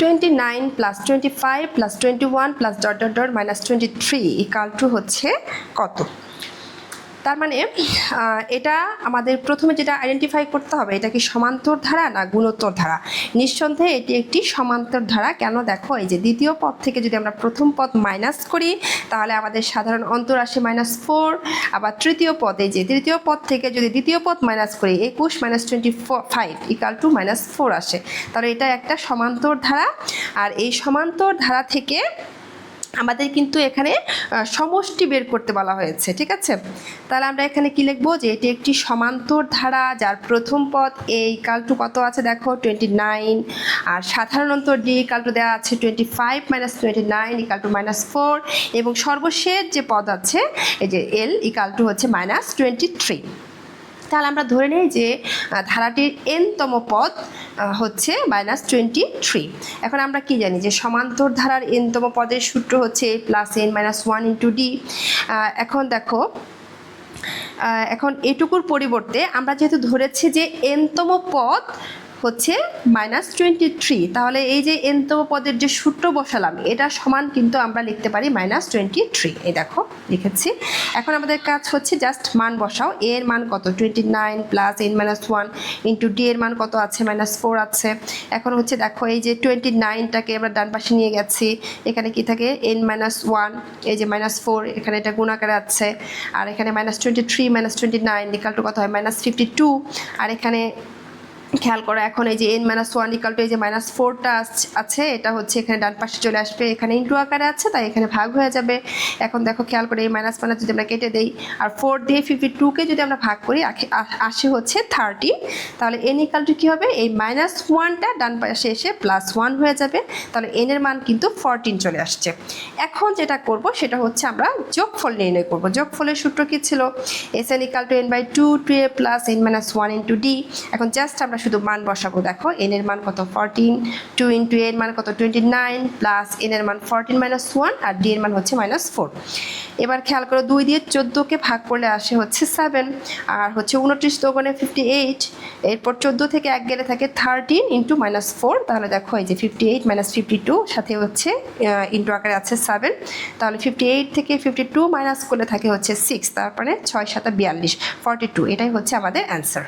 Twenty nine plus twenty five plus twenty one plus dot dot dot minus twenty three equal to হচ্ছে কত? তার মানে এটা আমাদের প্রথমে যেটা আইডেন্টিফাই করতে হবে, এটা কি সমান্তর ধারা না গুণোত্তর ধারা? নিঃসন্দেহে এটি একটি সমান্তর ধারা। কেন দেখো, এই যে দ্বিতীয় পদ থেকে যদি আমরা প্রথম পদ মাইনাস করি, তাহলে আমাদের সাধারণ অন্তর আসে মাইনাস ফোর আবার তৃতীয় পদে যে তৃতীয় পদ থেকে যদি দ্বিতীয় পদ মাইনাস করি, একুশ minus twenty five equal to minus four আসে। তাহলে এটা একটা সমান্তর ধারা। আর এই সমান্তর ধারা থেকে আমাদের কিন্তু এখানে সমষ্টি বের করতে বলা হয়েছে, ঠিক আছে? তাহলে আমরা এখানে কি লিখব যে এটি একটি সমান্তর ধারা যার প্রথম পদ এ ইকাল টু কত আছে দেখো? টোয়েন্টি নাইন আর সাধারণত ডি ইকাল টু দেওয়া আছে twenty five minus twenty nine equal to minus four এবং সর্বশেষ যে পদ আছে, এই যে এল ইকাল টু হচ্ছে মাইনাস টোয়েন্টি থ্রি তাহলে আমরা ধরে নিই যে ধারাটির এনতম পদ হচ্ছে মাইনাস টোয়েন্টি থ্রি এখন আমরা কি জানি যে, সমান্তর ধারার এনতম পদের সূত্র হচ্ছে plus N minus one into D এখন দেখো এখন এটুকুর পরিবর্তে আমরা যেহেতু ধরেছি যে এনতম পদ হচ্ছে মাইনাস টোয়েন্টি থ্রি তাহলে এই যে এনতম পদের যে সূত্র বসালাম, এটা সমান কিন্তু আমরা লিখতে পারি মাইনাস টোয়েন্টি থ্রি এই দেখো, লিখেছি। এখন আমাদের কাজ হচ্ছে জাস্ট মান বসাও। এ এর মান কত? Twenty nine plus N minus one into D এর মান কত আছে? মাইনাস ফোর আছে। এখন হচ্ছে দেখো, এই যে টোয়েন্টি নাইনটাকে আমরা ডান পাশে নিয়ে গেছি। এখানে কি থাকে? এন মাইনাস ওয়ান এই যে মাইনাস ফোর এখানে এটা গুণাকারে আছে। আর এখানে minus twenty three minus twenty nine equal কত হয়? মাইনাস ফিফটি টু আর এখানে খেয়াল করো, এখন এই যে N minus one equal to এই যে মাইনাস ফোরটা আছে, এটা হচ্ছে এখানে ডান পাশে চলে আসবে। এখানে ইন্টু আকারে আছে, তাই এখানে ভাগ হয়ে যাবে। এখন দেখো খেয়াল করে এই মাইনাস মাইনাস যদি আমরা কেটে দেই, আর ফোর দিয়ে ফিফটি টুকে যদি আমরা ভাগ করি আসে হচ্ছে থার্টি তাহলে এন ইকাল টু কী হবে? এই মাইনাস ওয়ানটা ডান পাশে এসে প্লাস ওয়ান হয়ে যাবে, তাহলে এন এর মান কিন্তু ফরটিন চলে আসছে। এখন যেটা করব, সেটা হচ্ছে আমরা যোগফল নির্ণয় করব। যোগফলের সূত্র কী ছিল? S N equal to N by two two A plus N minus one into D এখন জাস্ট আমরা শুধু মান বসাবো, দেখো এন এর মান কত? ফরটিন টু ইন্টু এর মান কত? টোয়েন্টি নাইন প্লাস এন এর মান ফরটিন মাইনাস ওয়ান আর ডি এর মান হচ্ছে মাইনাস ফোর এবার খেয়াল করো, দুই দিয়ে চোদ্দোকে ভাগ করলে আসে হচ্ছে সেভেন আর হচ্ছে উনত্রিশ দোকানে ফিফটি এইট এরপর চোদ্দ থেকে এক গেলে থাকে থার্টিন ইন্টু মাইনাস ফোর তাহলে দেখো এই যে fifty eight minus fifty two সাথে হচ্ছে ইন্টু আকারে আছে সেভেন তাহলে ফিফটি এইট থেকে ফিফটি টু মাইনাস করলে থাকে হচ্ছে সিক্স তারপরে ছয় সাতা বিয়াল্লিশ ফর্টি টু এটাই হচ্ছে আমাদের অ্যান্সার